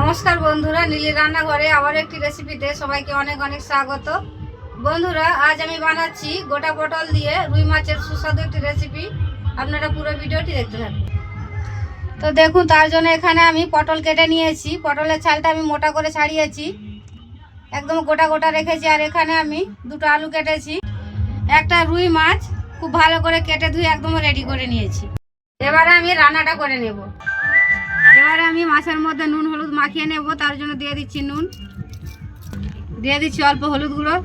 নমস্কার বন্ধুরা নীলি রান্নাঘরে আবার একটি রেসিপিতে সবাইকে অনেক অনেক স্বাগত। বন্ধুরা, আজ আমি বানাচ্ছি গোটা পটল দিয়ে রুই মাছের সুস্বাদু একটি রেসিপি আপনারা পুরো ভিডিওটি দেখতে থাকুন। তো দেখুন, তার জন্য এখানে আমি পটল কেটে নিয়েছি। পটলের ছালটা আমি মোটা করে ছাড়িয়েছি। একদম গোটা গোটা রেখেছি, আর এখানে আমি দুটো আলু কেটেছি। একটা রুই মাছ খুব ভালো করে কেটে ধুয়ে একদম রেডি করে নিয়েছি। এবারে আমি রান্নাটা করে নেব। এবারে আমি মাছের মধ্যে নুন, হলুদ মাখিয়ে নেব, তার জন্য দিয়ে দিচ্ছি নুন। দিয়ে দিচ্ছি অল্প হলুদ গুঁড়ো।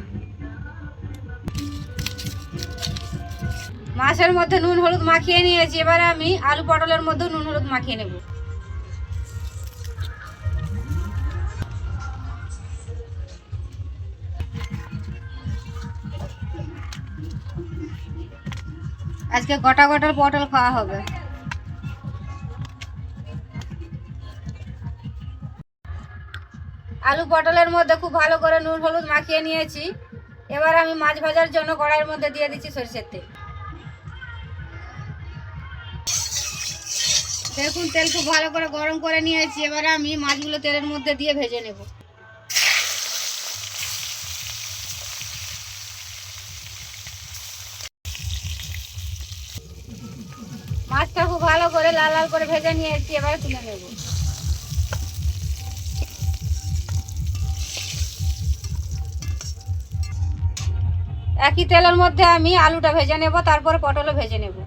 মাছের মধ্যে নুন, হলুদ মাখিয়ে নিয়েছি, এবারে আমি আলু পটলের মধ্যে নুন, হলুদ মাখিয়ে নেব। আজকে গোটা গোটা পটল খাওয়া হবে। আলু পটলের মধ্যে খুব ভালো করে নুন হলুদ মাখিয়ে নিয়েছি। এবার আমি মাছ ভাজার জন্য কড়াইয়ের মধ্যে দিয়ে দিচ্ছি সরষের তেল। দেখুন, তেল খুব ভালো করে গরম করে নিয়েছি। এবার আমি মাছগুলো তেলের মধ্যে দিয়ে ভেজে নেব। মাছটা খুব ভালো করে লাল লাল করে ভেজে নিয়েছি, এবার তুলে নেব। একই তেলের মধ্যে আমি আলুটা ভেজে নেব, তারপরে পটলও ভেজে নেব।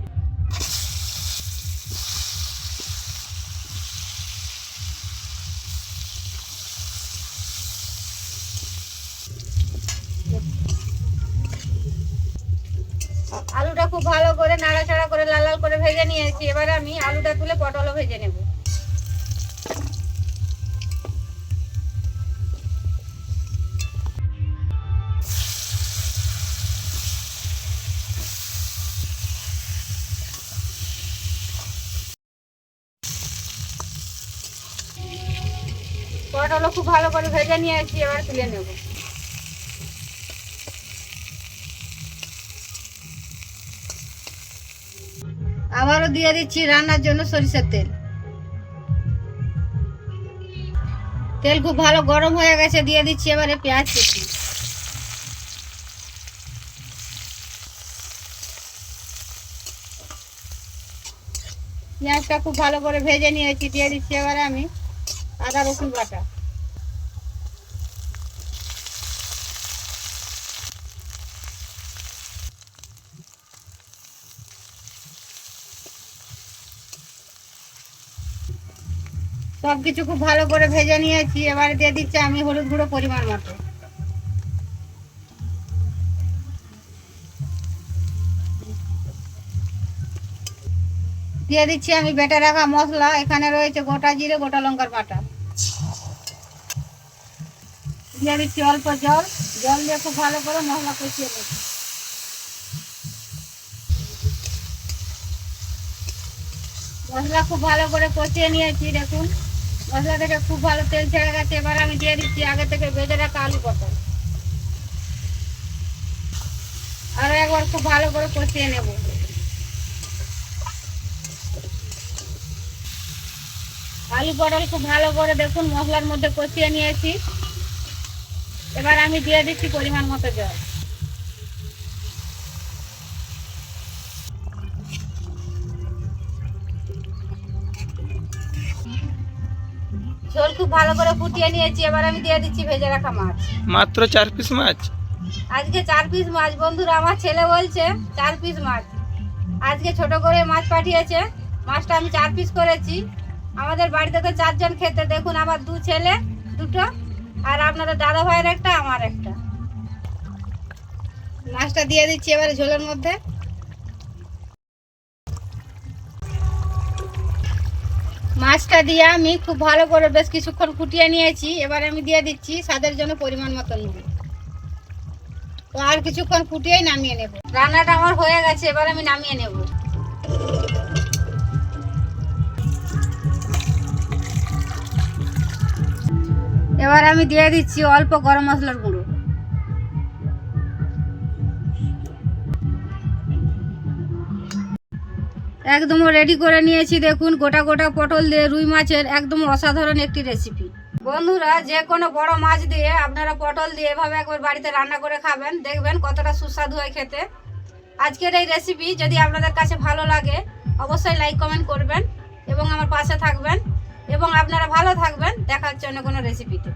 আলুটা খুব ভালো করে, নাড়াচাড়া করে, লাল লাল করে ভেজে নিয়েছি। এবার আমি আলুটা তুলে পটলও ভেজে নেব। পটলও খুব ভালো করে ভেজে নিয়ে এসেছি এবার তুলে নেব। আবারও দিয়ে দিচ্ছি রান্নার জন্য সরিষার তেল। তেল খুব ভালো গরম হয়ে গেছে, দিয়ে দিচ্ছি এবারে পেঁয়াজ কুচি। পেঁয়াজটা খুব ভালো করে ভেজে নিয়েছি, দিয়ে দিচ্ছি এবারে আমি আদা রসুন বাটা। সব কিছু খুব ভালো করে ভেজে নিয়েছি। এবারে দিয়ে দিচ্ছি আমি হলুদ গুঁড়ো পরিমাণ মতো। দিয়ে দিচ্ছি আমি বেটে রাখা মশলা। এখানে রয়েছে গোটা জিরে, গোটা লঙ্কার বাটা। দিয়ে দিচ্ছি অল্প জল। জল দিয়ে খুব ভালো করে মশলা কষিয়ে নেব মশলা খুব ভালো করে কষিয়ে নিয়েছি, দেখুন। মশলা থেকে খুব ভালো তেল ছেড়ে গেছে, এবার আমি দিয়ে দিচ্ছি আগে থেকে ভেজে রাখা আলু পটল। আরও একবার খুব ভালো করে কষিয়ে নেব। আলু পটল খুব ভালো করে দেখুন মশলার মধ্যে কষিয়ে নিয়েছি। এবার আমি দিয়ে দিচ্ছি পরিমাণ মতো জল। ঝোল খুব ভালো করে ফুটিয়ে নিয়েছি এবার আমি দিয়ে দিচ্ছি ভেজে রাখা মাছ। মাত্র চার পিস মাছ? আজকে চার পিস মাছ বন্ধুরা আমার ছেলে বলছে চার পিস মাছ। আজকে ছোট করে মাছ পাঠিয়েছে মাছটা আমি চার পিস করেছি। আমাদের বাড়িতে তো চারজন খেতে দেখুন আমার দু ছেলে দুটো আর আপনাদের দাদা ভাইয়ের একটা আমার একটা। মাছটা দিয়ে দিচ্ছি এবারে ঝোলের মধ্যে। মাছটা দিয়ে আমি খুব ভালো করে বেশ কিছুক্ষণ ফুটিয়ে নিয়েছি। এবার আমি দিয়ে দিচ্ছি স্বাদের জন্য পরিমাণ মতো নুন। তো আর কিছুক্ষণ ফুটিয়েই নামিয়ে নেব। রান্নাটা আমার হয়ে গেছে, এবার আমি নামিয়ে নেব। এবার আমি দিয়ে দিচ্ছি অল্প গরম মশলার গুঁড়ো। একদম রেডি করে নিয়েছি, দেখুন, গোটা গোটা পটল দিয়ে রুই মাছের একদম অসাধারণ একটি রেসিপি বন্ধুরা, যে কোনো বড় মাছ দিয়ে আপনারা পটল দিয়ে এভাবে একবার বাড়িতে রান্না করে খাবেন, দেখবেন কতটা সুস্বাদু হয় খেতে। আজকের এই রেসিপি যদি আপনাদের কাছে ভালো লাগে, অবশ্যই লাইক কমেন্ট করবেন এবং আমার পাশে থাকবেন এবং আপনারা ভালো থাকবেন দেখা হচ্ছে অন্য কোনো রেসিপিতে